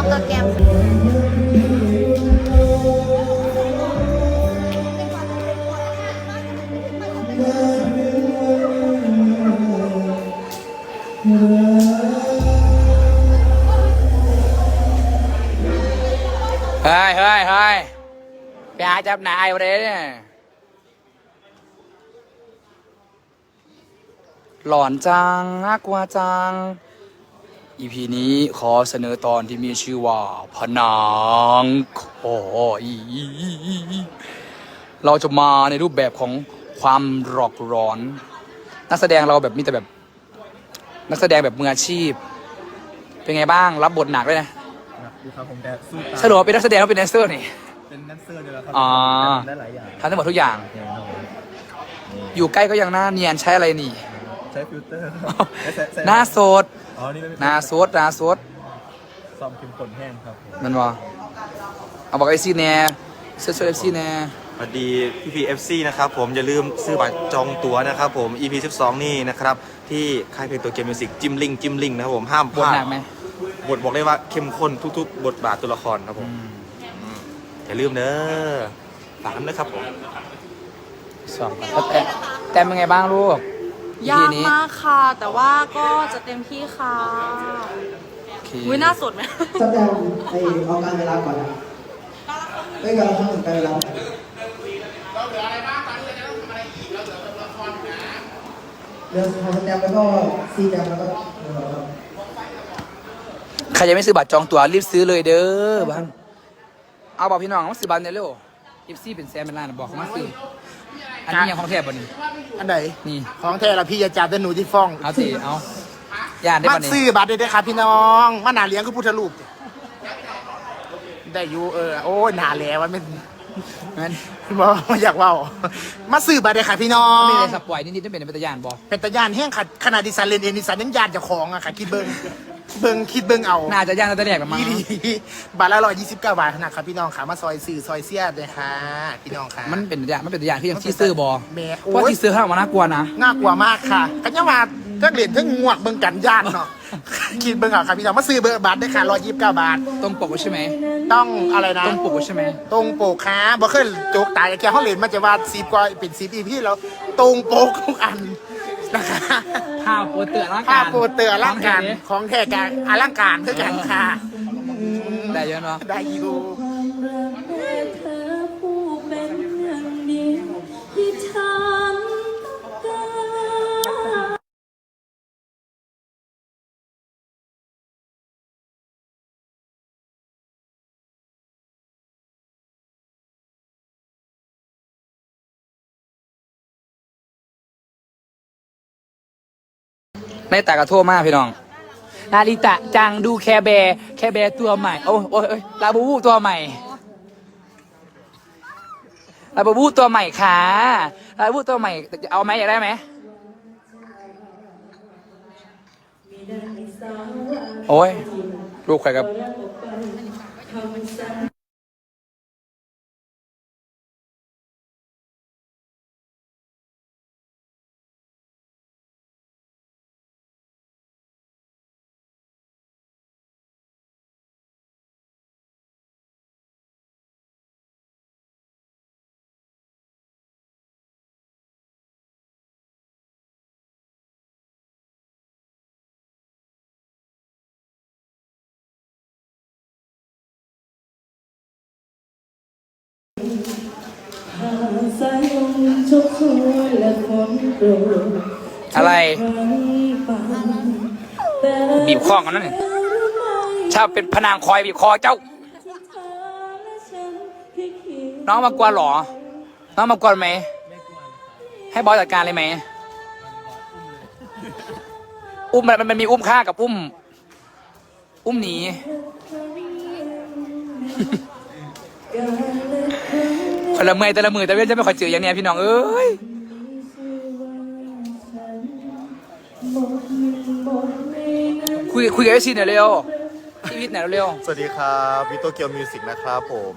องกับแกมเฮ้ยเฮ้ยเฮ้ยไปหาจับนายมาเลยเนี่ยหลอนจังน่ากลัวจัง อีพีนี้ขอเสนอตอนที่มีชื่อว่าพนังคอยเราจะมาในรูปแบบของความหลอกหลอน นักแสดงเราแบบมีแต่แบบ นักแสดงแบบมืออาชีพ เป็นไงบ้างรับบทหนักด้วยนะดูครับผมแต่สู้ตาสรุปว่าเป็นนักแสดงหรือเป็นแดนเซอร์นี่เป็นแดนเซอร์ด้วยแล้วครัอ๋อทำได้หลายอย่างทำได้หมดทุกอย่าง อยู่ใกล้ก็ยังหน้าเนียนใช้อะไรนี่ ใช้ฟิลเตอร์หน้าสด อ๋อนี่ไม่หน้าโสดหน้าโสดซอมเข้มข้นแห้งครับผมมันวะเอาบอกไอซีแน่เสื้อช่วยเอฟซีแน่สวัสดีพี่พีเอฟซีนะครับผมอย่าลืมซื้อบัตรจองตั๋วนะครับผม EP 12 นี่นะครับ ที่ค่ายเพลงตัวเกมมิวสิกจิมลิงจิมลิงนะครับผมห้ามพบทลาหดนักไหมบทบอกเลยว่าเข้มข้นทุก ๆ บทบาทตัวละครครับผมอืมอย่าลืมเด้อฝากกันด้วยครับผม สองแล้วแต่แต่เป็นไงบ้างลูก ยากนี้มากค่ะ แต่ว่าก็จะเต็มที่ค่ะโอเควิน่าสดไหม แสดงไอเอาการเวลาก่อนนะไม่การละครั้งหนึ่งการเวลาก่อนเรื่องของสแตมป์แล้วก็ซีแตมป์แล้วก็เอ่อใครยังไม่ซื้อบัตรจองตั๋วรีบซื้อเลยเด้อบ้านเอาบอกพี่น้องว่าซื้อบัตรเนี่ยเร็วเอฟซีเป็นแซมเป็นล้านบอกเขามาซื้อ อันนี้ยังของแทบบ่นี่อันไหนนี่ของแท้ละพี่จะจับแต่หนูที่ฟ้องเอาสิเอาย่านได้มาบ่นี่ซื้อบัตรได้เด้อครับพี่น้องมาหนาเลี้ยงคือพุทธรูปได้อยู่เออโอ้ยหนาแล้วมันเป็นงั้นบออยากเว่ามาซื้อบัตรได้ค่ะพี่น้องมีอะไรสปอยนิดๆต้องเป็นเป็นตะยานบอกเป็นตะยานแห้งขัดขนาดดิสันเลนเองดิสันยังยานเจ้าของอะค่ะคิดเบิ้ง เบิ้งคิดเบิ้งเอาน่าจะย่านตั้งแต่แรกละมั้งอีหลีบาทละร้อยยี่สิบเก้าบาทนะครับพี่น้องขามาซอยซื้อซอยเสียดเลยค่ะพี่น้องค่ะ มันเป็นตะยานมันเป็นตะยานที่ยังที่ซื้อบอแม่เพราะโอ้ยที่ซื้อข้างมาน่ากลัวนะน่ากลัวมากค่ะกันยังมาเทั้งเหรียญเทั้งงวกเบิ่งกันย่านเนาะ คิดเบิ่งเอาค่ะพี่น้องมาซื้อเบอร์บัตรได้ค่ะร้อยยี่สิบเก้าบาท ตรงปกใช่ไหมต้องอะไรนะ ตรงปกใช่ไหมตรงปกค้าบ่เคยโจกตายแค่ห้องเหรียญมันจะว่าสีกว่าเป็นสีอีพี่แล้วตรงปกทุกอัน นะคะภาพโปรเตอร์ร่างภาการพโปรเตอร์อลังการของแท้การอลังการคือกันค่ะ ได้เยอะเนาะ ได้อยู่ ในตากระโทษมากพี่น้อง นาริตะจังดูแคร์แบร์แคร์แบร์ตัวใหม่โอ้ยโอ้ยโอ้ยลาบูบูตัวใหม่ลาบูบูตัวใหม่ค่ะลาบูบูตัวใหม่เอาไหมอยากได้ไหมโอ้ยลูกใครครับ อะไรครั้งฝันแต่บีบคอกันนั่นนี่รู้ไหมชาเป็นพนางคอยบีบคอเจ้าเธอและฉันแค่คิดน้องมากวนเหรอ น้องมากวนไหม ให้บอยจัดการเลยไหม อุ้มมันมันมีอุ้มฆ่ากับอุ้ม อุ้มหนี คนละเมอยแต่ละมือแต่เว้นจะไม่ค่อยเจออย่างเนี้ยพี่น้องเอ้ยคุยคุยกับไอซีหน่อยเร็วชีวิตหน่อยเร็วสวัสดีครับวิโตเกียวมิวสิกนะครับผม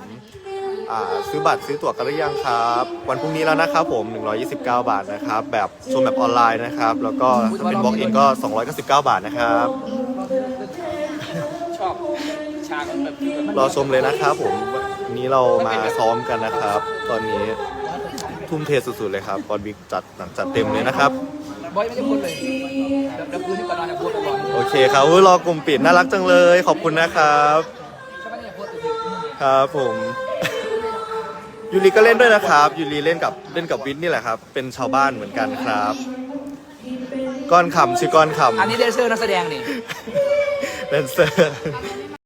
อ่าซื้อบัตรซื้อตั๋วกันหรือยังครับ วันพรุ่งนี้แล้วนะครับผม 129 บาทนะครับ แบบชมแบบออนไลน์นะครับ แล้วก็ถ้าเป็นบล็อกอินก็ 299 บาทนะครับ อบฉากแบบรอชมเลยนะครับผมวันนี้เรามาซ้อมกันนะครับ ตอนนี้ทุ่มเทสุดๆเลยครับบอลบิ๊กจัดหนังจัดเต็มเลยนะครับ บอยไม่ได้พูดเลยเดี๋ยวคืนนี้ก่อนนอนจะพูดตลอดโอเคครับอุ๊ยรอกลุ่มปิดน่ารักจังเลย ขอบคุณนะครับ ใช่ไหมเนี่ยพูดถึงครับผม ยูริก็เล่นด้วยนะครับ ยูริเล่นกับเล่นกับวิทย์นี่แหละครับ เป็นชาวบ้านเหมือนกันครับ ก้อนคำชื่อก้อนคำอันนี้เดนเซอร์นักแสดงนี่ แดนเซอร์